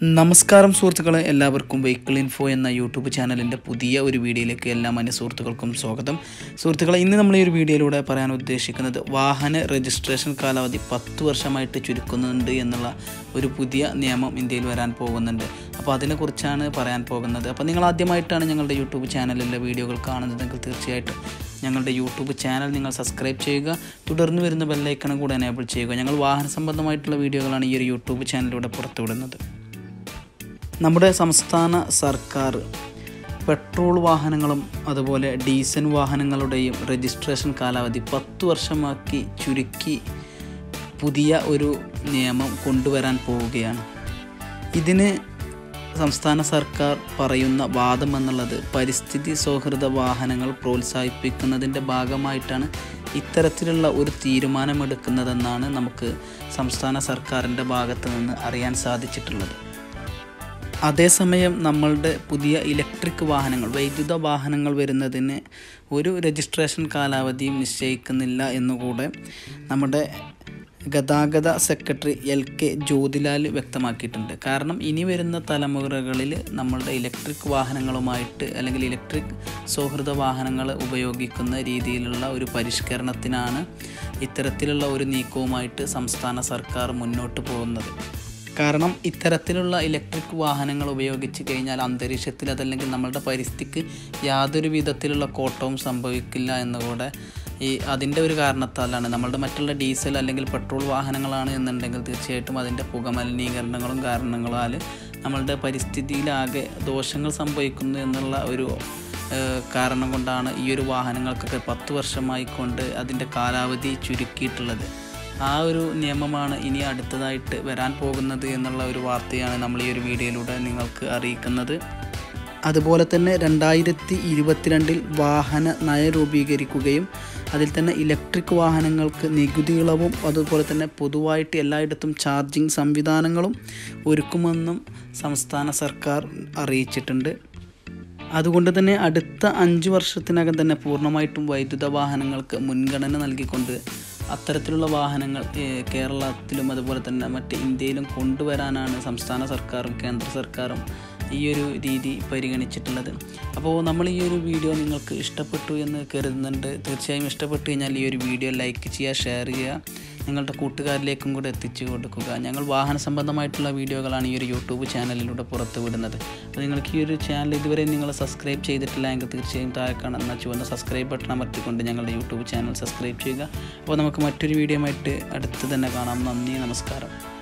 നമസ്കാരം സുഹൃത്തുക്കളെ എല്ലാവർക്കും വെഹിക്കിൾ ഇൻഫോ എന്ന യൂട്യൂബ് ചാനലിന്റെ പുതിയ ഒരു വീഡിയോയിലേക്ക് എല്ലാ മാന്യ സുഹൃത്തുക്കൾക്കും സ്വാഗതം. സുഹൃത്തുക്കളെ ഇന്ന് നമ്മൾ ഈ ഒരു വീഡിയോയിലൂടെ പറയാൻ ഉദ്ദേശിക്കുന്നത് വാഹന രജിസ്ട്രേഷൻ കാലാവധി പത്ത് വർഷമായിട്ട് ചുരുക്കുന്നുണ്ട് എന്നുള്ള ഒരു പുതിയ നിയമം ഇന്ത്യയിൽ വരാൻ പോകുന്നുണ്ട്. അപ്പോൾ അതിനെക്കുറിച്ചാണ് പറയാൻ പോകുന്നത്. അപ്പോൾ നിങ്ങൾ ആദ്യമായിട്ടാണ് ഞങ്ങളുടെ യൂട്യൂബ് ചാനലിലെ വീഡിയോകൾ കാണുന്നതെങ്കിൽ തീർച്ചയായിട്ടും ഞങ്ങളുടെ യൂട്യൂബ് ചാനൽ നിങ്ങൾ സബ്സ്ക്രൈബ് ചെയ്യുക. തുടർന്ന് വരുന്ന ബെല്ലൈക്കണം കൂടെ എനേബിൾ ചെയ്യുക. ഞങ്ങൾ വാഹന സംബന്ധമായിട്ടുള്ള വീഡിയോകളാണ് ഈ ഒരു യൂട്യൂബ് ചാനലിലൂടെ പുറത്തുവിടുന്നത്. നമ്മുടെ സംസ്ഥാന സർക്കാർ പെട്രോൾ വാഹനങ്ങളും അതുപോലെ ഡീസൽ വാഹനങ്ങളുടെയും രജിസ്ട്രേഷൻ കാലാവധി പത്ത് വർഷമാക്കി ചുരുക്കി പുതിയ ഒരു നിയമം കൊണ്ടുവരാൻ പോവുകയാണ്. ഇതിന് സംസ്ഥാന സർക്കാർ പറയുന്ന വാദം എന്നുള്ളത് പരിസ്ഥിതി സൗഹൃദ വാഹനങ്ങൾ പ്രോത്സാഹിപ്പിക്കുന്നതിന്റെ ഭാഗമായിട്ടാണ് ഇത്തരത്തിലുള്ള ഒരു തീരുമാനമെടുക്കുന്നതെന്നാണ് നമുക്ക് സംസ്ഥാന സർക്കാരിന്റെ ഭാഗത്ത് നിന്ന് അറിയാൻ സാധിച്ചിട്ടുള്ളത്. അതേസമയം നമ്മളുടെ പുതിയ ഇലക്ട്രിക് വാഹനങ്ങൾ വൈദ്യുത വാഹനങ്ങൾ വരുന്നതിന് ഒരു രജിസ്ട്രേഷൻ കാലാവധിയും നിശ്ചയിക്കുന്നില്ല എന്നുകൂടെ നമ്മുടെ ഗതാഗത സെക്രട്ടറി എൽ കെ ജ്യോതിലാൽ വ്യക്തമാക്കിയിട്ടുണ്ട്. കാരണം ഇനി വരുന്ന തലമുറകളിൽ നമ്മളുടെ ഇലക്ട്രിക് വാഹനങ്ങളുമായിട്ട് അല്ലെങ്കിൽ ഇലക്ട്രിക് സൗഹൃദ വാഹനങ്ങൾ ഉപയോഗിക്കുന്ന രീതിയിലുള്ള ഒരു പരിഷ്കരണത്തിനാണ് ഇത്തരത്തിലുള്ള ഒരു നീക്കവുമായിട്ട് സംസ്ഥാന സർക്കാർ മുന്നോട്ട് പോകുന്നത്. കാരണം ഇത്തരത്തിലുള്ള ഇലക്ട്രിക് വാഹനങ്ങൾ ഉപയോഗിച്ച് കഴിഞ്ഞാൽ അന്തരീക്ഷത്തിൽ അതല്ലെങ്കിൽ നമ്മളുടെ പരിസ്ഥിതിക്ക് യാതൊരു വിധത്തിലുള്ള കോട്ടവും സംഭവിക്കില്ല എന്നുകൂടെ ഈ അതിന്റെ ഒരു കാരണത്താലാണ്. നമ്മളുടെ മറ്റുള്ള ഡീസൽ അല്ലെങ്കിൽ പെട്രോൾ വാഹനങ്ങളാണ് എന്നുണ്ടെങ്കിൽ തീർച്ചയായിട്ടും അതിന്റെ പുകമലിനീകരണങ്ങളും കാരണങ്ങളാൽ നമ്മളുടെ പരിസ്ഥിതിയിലാകെ ദോഷങ്ങൾ സംഭവിക്കുന്നു എന്നുള്ള ഒരു കാരണം കൊണ്ടാണ് ഈ ഒരു വാഹനങ്ങൾക്കൊക്കെ പത്ത് വർഷമായിക്കൊണ്ട് അതിന്റെ കാലാവധി ചുരുക്കിയിട്ടുള്ളത്. ആ ഒരു നിയമമാണ് ഇനി അടുത്തതായിട്ട് വരാൻ പോകുന്നത് എന്നുള്ള ഒരു വാർത്തയാണ് നമ്മൾ ഈ ഒരു വീഡിയോയിലൂടെ നിങ്ങൾക്ക് അറിയിക്കുന്നത്. അതുപോലെ തന്നെ രണ്ടായിരത്തി ഇരുപത്തിരണ്ടിൽ വാഹന നയ രൂപീകരിക്കുകയും അതിൽ തന്നെ ഇലക്ട്രിക് വാഹനങ്ങൾക്ക് നികുതി ഇളവും അതുപോലെ തന്നെ പൊതുവായിട്ട് എല്ലായിടത്തും ചാർജിംഗ് സംവിധാനങ്ങളും ഒരുക്കുമെന്നും സംസ്ഥാന സർക്കാർ അറിയിച്ചിട്ടുണ്ട്. അതുകൊണ്ട് തന്നെ അടുത്ത അഞ്ച് വർഷത്തിനകം തന്നെ പൂർണമായിട്ടും വൈദ്യുത വാഹനങ്ങൾക്ക് മുൻഗണന നൽകിക്കൊണ്ട് അത്തരത്തിലുള്ള വാഹനങ്ങൾ കേരളത്തിലും അതുപോലെ തന്നെ മറ്റ് ഇന്ത്യയിലും കൊണ്ടുവരാനാണ് സംസ്ഥാന സർക്കാരും കേന്ദ്ര സർക്കാരും ഈ ഒരു രീതി പരിഗണിച്ചിട്ടുള്ളത്. അപ്പോൾ നമ്മൾ ഈ ഒരു വീഡിയോ നിങ്ങൾക്ക് ഇഷ്ടപ്പെട്ടു എന്ന് കരുതുന്നുണ്ട്. തീർച്ചയായും ഇഷ്ടപ്പെട്ടു കഴിഞ്ഞാൽ ഈ ഒരു വീഡിയോ ലൈക്ക് ചെയ്യുക ഷെയർ ചെയ്യുക. നിങ്ങളുടെ കൂട്ടുകാരിലേക്കും കൂടെ എത്തിച്ചു കൊടുക്കുക. ഞങ്ങൾ വാഹന സംബന്ധമായിട്ടുള്ള വീഡിയോകളാണ് ഈ ഒരു യൂട്യൂബ് ചാനലിലൂടെ പുറത്തു വിടുന്നത്. അപ്പോൾ നിങ്ങൾക്ക് ഈ ഒരു ചാനൽ ഇതുവരെ നിങ്ങൾ സബ്സ്ക്രൈബ് ചെയ്തിട്ടില്ല എങ്കിൽ തീർച്ചയായും താഴെ കാണുന്ന ചുവന്ന സബ്സ്ക്രൈബ് ബട്ടൺ അമർത്തിക്കൊണ്ട് ഞങ്ങളുടെ യൂട്യൂബ് ചാനൽ സബ്സ്ക്രൈബ് ചെയ്യുക. അപ്പോൾ നമുക്ക് മറ്റൊരു വീഡിയോ ആയിട്ട് അടുത്ത് തന്നെ കാണാം. നന്ദി നമസ്കാരം.